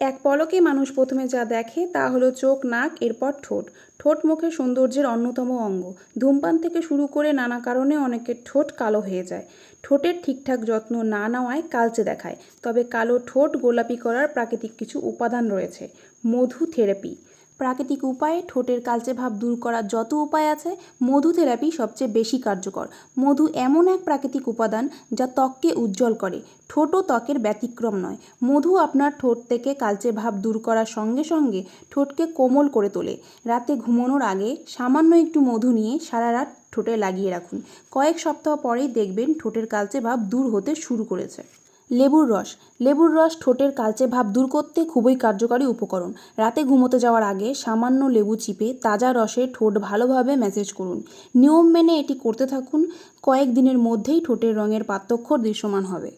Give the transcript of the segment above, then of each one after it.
এক পলকে মানুষ প্রথমে যা দেখে তা হলো চোখ, নাক, এরপর ঠোঁট। ঠোঁট মুখে সৌন্দর্যের অন্যতম অঙ্গ। ধূমপান থেকে শুরু করে নানা কারণে অনেকের ঠোঁট কালো হয়ে যায়। ঠোঁটের ঠিকঠাক যত্ন না নেওয়ায় কালচে দেখায়। তবে কালো ঠোঁট গোলাপি করার প্রাকৃতিক কিছু উপাদান রয়েছে। মধু থেরাপি। প্রাকৃতিক উপায়ে ঠোঁটের কালচে ভাব দূর করার যত উপায় আছে মধু থেরাপি সবচেয়ে বেশি কার্যকর। মধু এমন এক প্রাকৃতিক উপাদান যা ত্বককে উজ্জ্বল করে। ঠোঁটও ত্বকের ব্যতিক্রম নয়। মধু আপনার ঠোঁট থেকে কালচে ভাব দূর করার সঙ্গে সঙ্গে ঠোঁটকে কোমল করে তোলে। রাতে ঘুমানোর আগে সামান্য একটু মধু নিয়ে সারা রাত ঠোঁটে লাগিয়ে রাখুন। কয়েক সপ্তাহ পরেই দেখবেন ঠোঁটের কালচে ভাব দূর হতে শুরু করেছে। লেবুর রস। লেবুর রস ঠোঁটের কালচে ভাব দূর করতে খুবই কার্যকারী উপকরণ। রাতে ঘুমোতে যাওয়ার আগে সামান্য লেবু চিপে তাজা রসে ঠোঁট ভালোভাবে ম্যাসেজ করুন। নিয়ম মেনে এটি করতে থাকুন। কয়েক দিনের মধ্যেই ঠোঁটের রঙের পার্থক্য দৃশ্যমান হবে।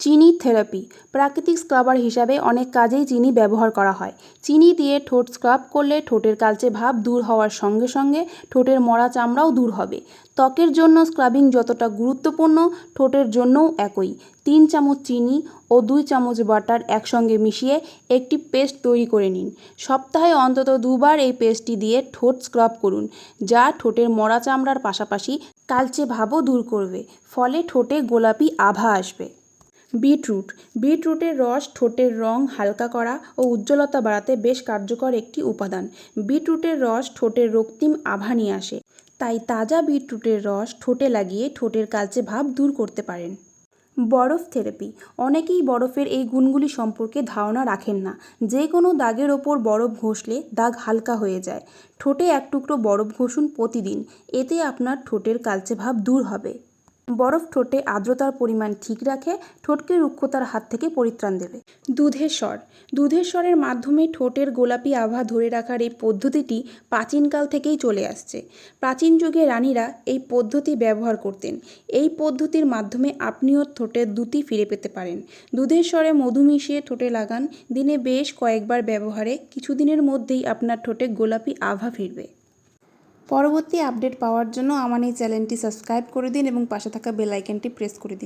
চিনি থেরাপি। প্রাকৃতিক স্ক্রাবার হিসাবে অনেক কাজেই চিনি ব্যবহার করা হয়। চিনি দিয়ে ঠোঁট স্ক্রাব করলে ঠোঁটের কালচে ভাব দূর হওয়ার সঙ্গে সঙ্গে ঠোঁটের মরা চামড়াও দূর হবে। ত্বকের জন্য স্ক্রাবিং যতটা গুরুত্বপূর্ণ, ঠোঁটের জন্যও একই। তিন চামচ চিনি ও দুই চামচ বাটার একসঙ্গে মিশিয়ে একটি পেস্ট তৈরি করে নিন। সপ্তাহে অন্তত দুবার এই পেস্টটি দিয়ে ঠোঁট স্ক্রাব করুন, যা ঠোঁটের মরা চামড়ার পাশাপাশি কালচে ভাবও দূর করবে, ফলে ঠোঁটে গোলাপি আভা আসবে। বিটরুট। বিটরুটের রস, ঠোঁটের রং হালকা করা ও উজ্জ্বলতা বাড়াতে বেশ কার্যকর একটি উপাদান। বিটরুটের রস ঠোঁটের রক্তিম আভা নিয়ে আসে। তাই তাজা বিটরুটের রস ঠোঁটে লাগিয়ে ঠোঁটের কালচে ভাব দূর করতে পারেন। বরফ থেরাপি। অনেকেই বরফের এই গুণগুলি সম্পর্কে ধারণা রাখেন না। যে কোনো দাগের ওপর বরফ ঘষলে দাগ হালকা হয়ে যায়। ঠোঁটে এক টুকরো বরফ ঘষুন প্রতিদিন। এতে আপনার ঠোঁটের কালচে ভাব দূর হবে। বরফ ঠোঁটে আর্দ্রতার পরিমাণ ঠিক রাখে, ঠোঁটকে রুক্ষতার হাত থেকে পরিত্রাণ দেবে। দুধের স্বর। দুধের স্বরের মাধ্যমে ঠোঁটের গোলাপি আভা ধরে রাখার এই পদ্ধতিটি প্রাচীনকাল থেকেই চলে আসছে। প্রাচীন যুগে রানীরা এই পদ্ধতি ব্যবহার করতেন। এই পদ্ধতির মাধ্যমে আপনিও ঠোঁটের দুটি ফিরে পেতে পারেন। দুধের স্বরে মধু মিশিয়ে ঠোঁটে লাগান। দিনে বেশ কয়েকবার ব্যবহারে, কিছুদিনের মধ্যেই আপনার ঠোঁটে গোলাপি আভা ফিরবে। পরবর্তী আপডেট পাওয়ার জন্য আমার এই চ্যানেলটি সাবস্ক্রাইব করে দিন এবং পাশে থাকা বেল আইকনটি প্রেস করে দিন।